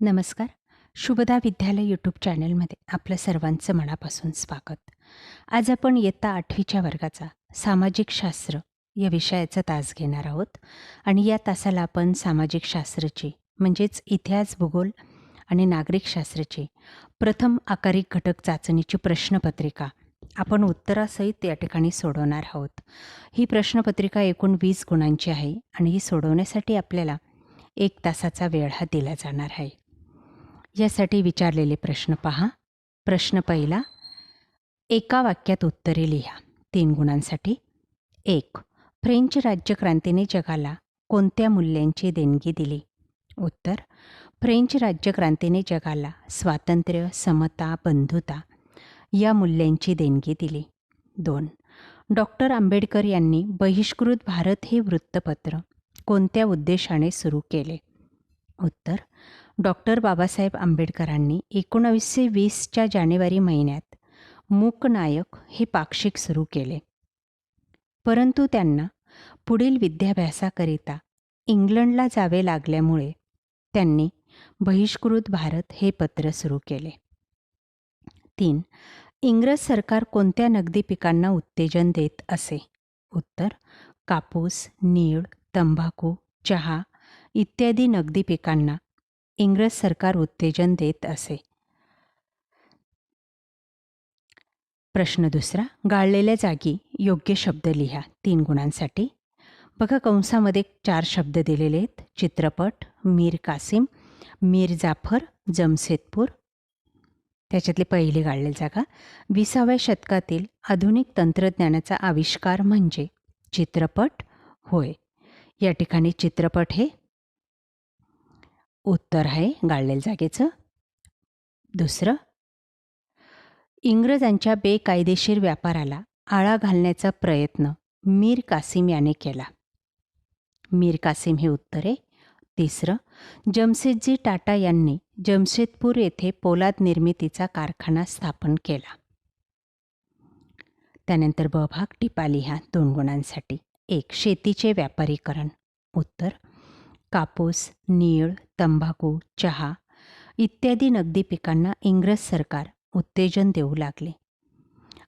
नमस्कार. शुभदा विद्यालय यूट्यूब चॅनलमध्ये आपलं सर्वांचं मनापासून स्वागत. आज आपण इयत्ता आठवीच्या वर्गाचा सामाजिक शास्त्र या विषयाचा तास घेणार आहोत आणि या तासाला आपण सामाजिक शास्त्राची म्हणजेच इतिहास भूगोल आणि नागरिकशास्त्राची प्रथम आकारिक घटक चाचणीची प्रश्नपत्रिका आपण उत्तरासहित या ठिकाणी सोडवणार आहोत. ही प्रश्नपत्रिका एकूण वीस गुणांची आहे आणि ही सोडवण्यासाठी आपल्याला एक तासाचा वेळ हा दिला जाणार आहे. यासाठी विचारलेले प्रश्न पहा. प्रश्न पहिला एका वाक्यात उत्तरे लिहा. तीन गुणांसाठी. एक फ्रेंच राज्यक्रांतीने जगाला कोणत्या मूल्यांची देणगी दिली? उत्तर फ्रेंच राज्यक्रांतीने जगाला स्वातंत्र्य समता बंधुता या मूल्यांची देणगी दिली. दोन डॉक्टर आंबेडकर यांनी बहिष्कृत भारत हे वृत्तपत्र कोणत्या उद्देशाने सुरू केले? उत्तर डॉक्टर बाबासाहेब आंबेडकरांनी एकोणावीसशे वीसच्या जानेवारी महिन्यात मूकनायक हे पाक्षिक सुरू केले. परंतु त्यांना पुढील विद्याभ्यासाकरिता इंग्लंडला जावे लागल्यामुळे त्यांनी बहिष्कृत भारत हे पत्र सुरू केले. तीन इंग्रज सरकार कोणत्या नगदी पिकांना उत्तेजन देत असे? उत्तर कापूस नीळ तंबाखू चहा इत्यादी नगदी पिकांना इंग्रज सरकार उत्तेजन देत असे. प्रश्न दुसरा गाळलेल्या जागी योग्य शब्द लिहा तीन गुणांसाठी. बघा कंसामध्ये चार शब्द दिलेले आहेत. चित्रपट मीर कासिम मीर जाफर जमशेदपूर. त्याच्यातली पहिली गाळलेली जागा. विसाव्या शतकातील आधुनिक तंत्रज्ञानाचा आविष्कार म्हणजे चित्रपट होय. या ठिकाणी चित्रपट हे उत्तर आहे गाळलेल्या जागेचं. दुसरं इंग्रजांच्या बेकायदेशीर व्यापाराला आळा घालण्याचा प्रयत्न मीर कासिम याने केला. मीर कासिम हे उत्तर आहे. तिसरं जमशेदजी टाटा यांनी जमशेदपूर येथे पोलाद निर्मितीचा कारखाना स्थापन केला. त्यानंतर ब भाग टिपा लिहा दोन गुणांसाठी एक शेतीचे व्यापारीकरण. उत्तर कापूस नीळ तंबाखू चहा इत्यादी नगदी पिकांना इंग्रज सरकार उत्तेजन देऊ लागले.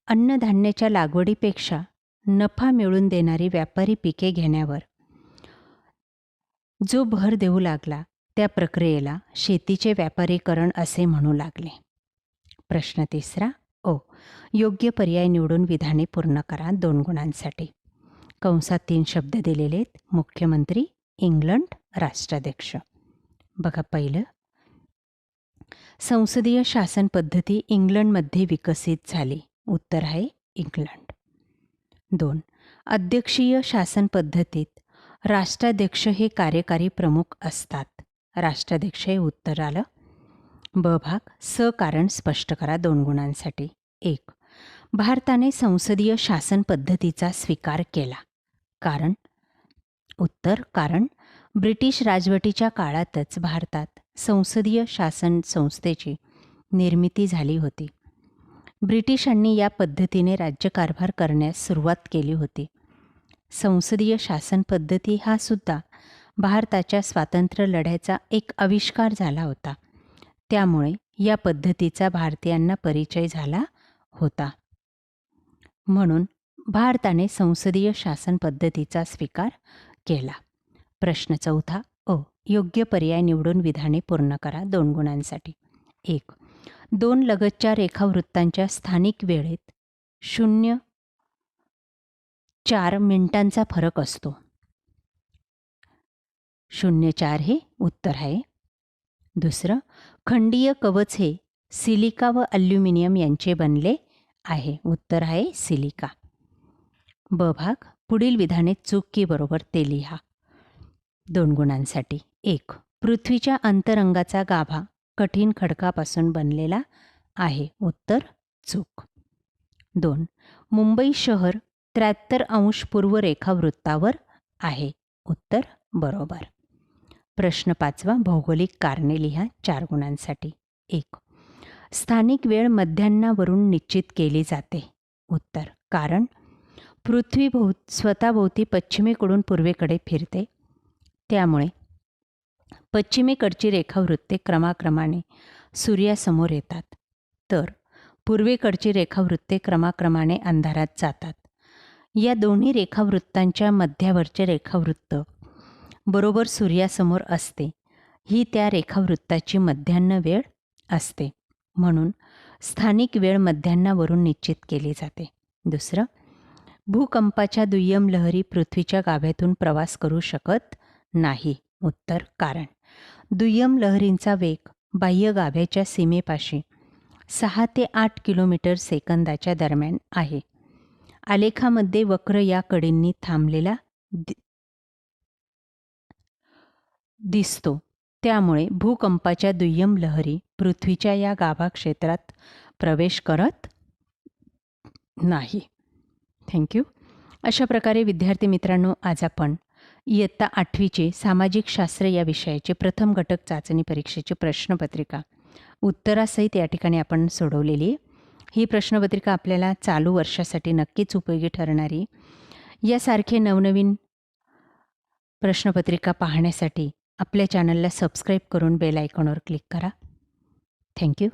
अन्नधान्याच्या लागवडीपेक्षा नफा मिळून देणारी व्यापारी पिके घेण्यावर जो भर देऊ लागला त्या प्रक्रियेला शेतीचे व्यापारीकरण असे म्हणू लागले. प्रश्न तिसरा ओ योग्य पर्याय निवडून विधाने पूर्ण करा दोन गुणांसाठी. कंसात तीन शब्द दिलेले आहेत मुख्यमंत्री इंग्लंड राष्ट्राध्यक्ष. बघा पहिलं. संसदीय शासन पद्धती इंग्लंडमध्ये विकसित झाली. उत्तर आहे इंग्लंड. दोन. अध्यक्षीय शासन पद्धतीत राष्ट्राध्यक्ष हे कार्यकारी प्रमुख असतात. राष्ट्राध्यक्ष हे उत्तर आलं. ब भाग. स कारण स्पष्ट करा दोन गुणांसाठी. एक. भारताने संसदीय शासन पद्धतीचा स्वीकार केला. कारण? उत्तर कारण ब्रिटिश राजवटीच्या काळातच भारतात संसदीय शासन संस्थेची निर्मिती झाली होती. ब्रिटिशांनी या पद्धतीने राज्यकारभार करण्यास सुरुवात केली होती. संसदीय शासन पद्धती हा सुद्धा भारताच्या स्वातंत्र्य लढ्याचा एक आविष्कार झाला होता. त्यामुळे या पद्धतीचा भारतीयांना परिचय झाला होता. म्हणून भारताने संसदीय शासन पद्धतीचा स्वीकार केला. प्रश्न चौथा अ योग्य पर्याय निवडून विधाने पूर्ण करा दोन गुणांसाठी. एक दोन लगतच्या रेखावृत्तांच्या स्थानिक वेळेत शून्य चार मिनिटांचा फरक असतो. शून्य चार हे उत्तर आहे. दुसरं खंडीय कवच हे सिलिका व अल्युमिनियम यांचे बनले आहे. उत्तर आहे सिलिका. ब भाग पुढील विधाने चूक की बरोबर ते लिहा. दोन गुणांसाठी. एक पृथ्वीच्या अंतरंगाचा गाभा कठीण खडकापासून बनलेला आहे. उत्तर चूक. दोन मुंबई शहर त्र्याहत्तर अंश पूर्व रेखावृत्तावर आहे. उत्तर बरोबर. प्रश्न पाचवा भौगोलिक कारणे लिहा चार गुणांसाठी. एक स्थानिक वेळ मध्यान्नावरून निश्चित केली जाते. उत्तर कारण पृथ्वी भोव स्वतःभोवती पश्चिमेकडून पूर्वेकडे फिरते. त्यामुळे पश्चिमेकडची रेखावृत्ते क्रमाक्रमाने सूर्यासमोर येतात. तर पूर्वेकडची रेखावृत्ते क्रमाक्रमाने अंधारात जातात. या दोन्ही रेखावृत्तांच्या मध्यावरचे रेखावृत्त बरोबर सूर्यासमोर असते. ही त्या रेखावृत्ताची मध्यान्ह वेळ असते. म्हणून स्थानिक वेळ मध्यान्हावरून निश्चित केली जाते. दुसरं भूकंपाच्या दुय्यम लहरी पृथ्वीच्या गाभ्यातून प्रवास करू शकत नाही. उत्तर कारण. दुय्यम लहरींचा वेग बाह्य गाभ्याच्या सीमेपाशी सहा ते आठ किलोमीटर सेकंदाच्या दरम्यान आहे. आलेखामध्ये वक्र या कडींनी थांबलेला दि दिसतो. त्यामुळे भूकंपाच्या दुय्यम लहरी पृथ्वीच्या या गाभा क्षेत्रात प्रवेश करत नाही. थँक्यू. अशा प्रकारे विद्यार्थी मित्रांनो आज आपण इयत्ता आठवीचे सामाजिक शास्त्र या विषयाचे प्रथम घटक चाचणी परीक्षेचे प्रश्नपत्रिका. उत्तरासहित या ठिकाणी आपण सोडवलेली आहे. ही प्रश्नपत्रिका आपल्याला चालू वर्षासाठी नक्कीच उपयोगी ठरणारी. यासारखे नवनवीन प्रश्नपत्रिका पाहण्यासाठी आपल्या चॅनलला सबस्क्राईब करून बेल आयकॉनवर क्लिक करा. थँक्यू.